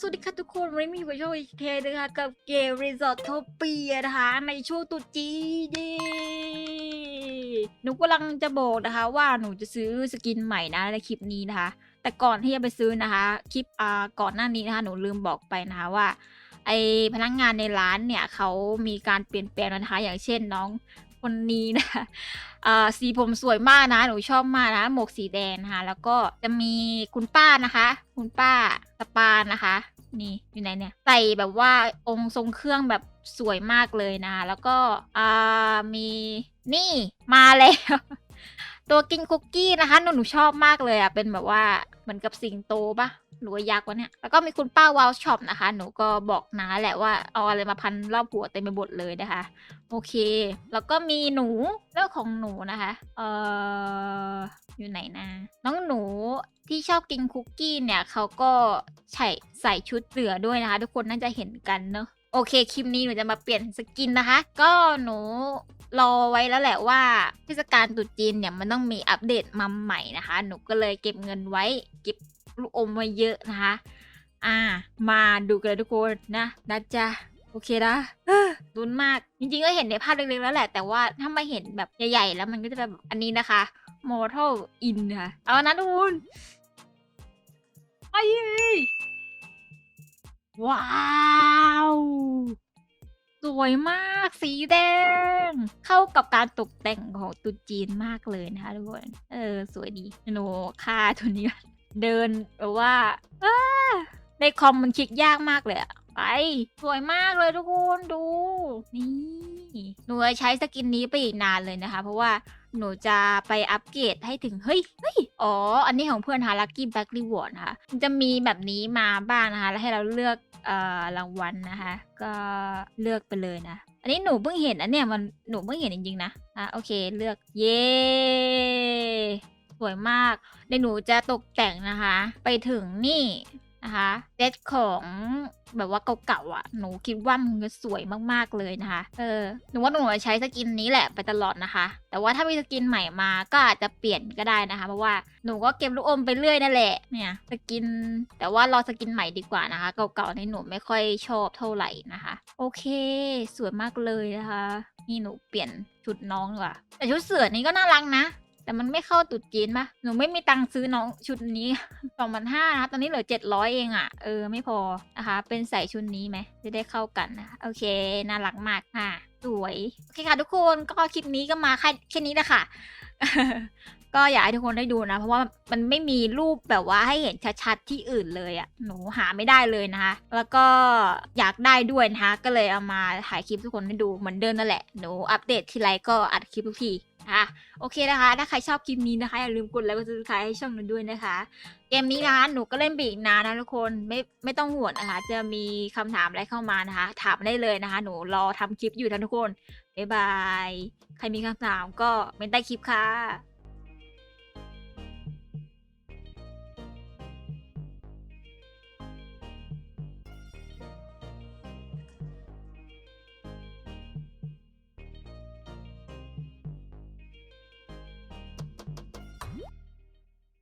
สวัสดีค่ะทุกคนวันนี้มีอยู่กับช่องอีเคนะคะกับเกม Resort t o p i a นะคะในช่วงตุจีนเย้หนูกำลังจะบอกนะคะ ว่าหนูจะซื้อสกินใหม่นะในคลิปนี้นะคะ แต่ก่อนที่จะไปซื้อนะคะคลิปอ่าก่อนหน้านี้นะคะหนูลืมบอกไปนะคะว่าไอพนักงานในร้านเนี่ยเขามีการเปลี่ยนแปลงนะคะ อย่างเช่นน้อง คนนี้นะคะอ่าสีผมสวยมากนะ หนูชอบมากนะ หมวกสีแดงนะคะ แล้วก็จะมีคุณป้านะคะ คุณป้าสปานนะคะ นี่อยู่ไหนเนี่ย ใส่แบบว่าองค์ทรงเครื่องแบบสวยมากเลยนะคะ แล้วก็อ่ามีนี่มาแล้วตัวกินคุกกี้นะคะหนูหนูชอบมากเลยอะเป็นแบบว่าเหมือนกับสิงโตปะ หรือว่ายักษ์วะเนี่ย แล้วก็มีคุณป้าวาวช็อปนะคะ หนูก็บอกนาแหละว่าเอาอะไรมาพันรอบหัวเต็มไปหมดเลยนะคะ โอเค แล้วก็มีหนูเรื่องของหนูนะคะ เอ่อ อยู่ไหนนะ น้องหนูที่ชอบกินคุกกี้เนี่ยเขาก็ใส่ใส่ชุดเสือด้วยนะคะ ทุกคนน่าจะเห็นกันเนอะโอเคคลิปนี้หนูจะมาเปลี่ยนสกินนะคะ ก็หนูรอไว้แล้วแหละว่าเทศกาลตรุษจีนเนี่ยมันต้องมีอัปเดตมาใหม่นะคะ หนูก็เลยเก็บเงินไว้เก็บ ลูกอมไว้เยอะนะคะ อ่า มาดูกันเลยทุกคนนะนะจ๊ะโอเคนะลุ้นมากจริงๆก็เห็นในภาพเล็กๆแล้วแหละ แต่ว่าถ้ามาเห็นแบบใหญ่ๆแล้วมันก็จะแบบอันนี้นะคะ Mortal In ค่ะ เอานะทุกคนไปว้าวสวยมากสีแดง เข้ากับการตกแต่งของตุ๊จีนมากเลยนะคะทุกคน เออ สวยดีหนูค่าตัวนี้ เดินแบบว่าอ้าในคอมมันคลิกยากมากเลยอะไป สวยมากเลยทุกคนดู นี่ หนูจะใช้สกินนี้ไปอีกนานเลยนะคะ เพราะว่าหนูจะไปอัปเกรดให้ถึง เฮ้ยเฮ้ยอ๋อ อันนี้ของเพื่อนฮาลักกี้แบ็กรีวอร์ดนะคะจะมีแบบนี้มาบ้างนะคะ แล้วให้เราเลือกอรางวัลนะคะ ก็เลือกไปเลยนะ อันนี้หนูเพิ่งเห็นอันเนี่ยมันหนูเพิ่งเห็นจริงๆนะอะโอเคเลือกเย้ สวยมากเดี๋ยวหนูจะตกแต่งนะคะ ไปถึงนี่นะคะเซตของแบบว่าเก่าๆอะ หนูคิดว่ามันจะสวยมากๆเลยนะคะ เออ หนูว่าหนูจะใช้สกินนี้แหละไปตลอดนะคะ แต่ว่าถ้ามีสกินใหม่มาก็อาจจะเปลี่ยนก็ได้นะคะ เพราะว่าหนูก็เก็บลูกอมไปเรื่อยนั่นแหละ เนี่ยสกิน แต่ว่ารอสกินใหม่ดีกว่านะคะ เก่าๆนี่หนูไม่ค่อยชอบเท่าไหร่นะคะ โอเค สวยมากเลยนะคะ นี่หนูเปลี่ยนชุดน้องดีกว่าแต่ชุดเสือนี้ก็น่ารักนะ แต่มันไม่เข้าตุดจีนปะหนูไม่มีตังค์ซื้อน้องชุดนี้ สองพันห้านะคะตอนนี้เหลือเจ็ดร้อยเองอะ่ะ เออไม่พอนะคะ เป็นใส่ชุดนี้ไหมจะได้เข้ากันนะ โอเค น่ารักมากค่ะ สวย โอเคค่ะทุกคนก็คลิปนี้ก็มาแค่แค่นี้แหละค่ะก็อยากให้ทุกคนได้ดูนะ เพราะว่ามันไม่มีรูปแบบว่าให้เห็นชัดๆที่อื่นเลยอะ่ะหนูหาไม่ได้เลยนะคะ แล้วก็อยากได้ด้วยนะคะ ก็เลยเอามาถ่ายคลิปทุกคนให้ดูเหมือนเดิมนั่นแหละหนูอัปเดตทีไรก็อัดคลิปทุกที อะโอเคนะคะ ถ้าใครชอบคลิปนี้นะคะอย่าลืมกดไลค์กดซับสไครต์ให้ช่องหนูด้วยนะคะ เกมนี้นะคะหนูก็เล่นไปอีกนานนะทุกคนไม่ไม่ต้องห่วงนะคะ จะมีคำถามอะไรเข้ามานะคะ ถามได้เลยนะคะ หนูรอทำคลิปอยู่ทั้งทุกคนบ๊ายบาย ใครมีคำถามก็เมนใต้คลิปค่ะ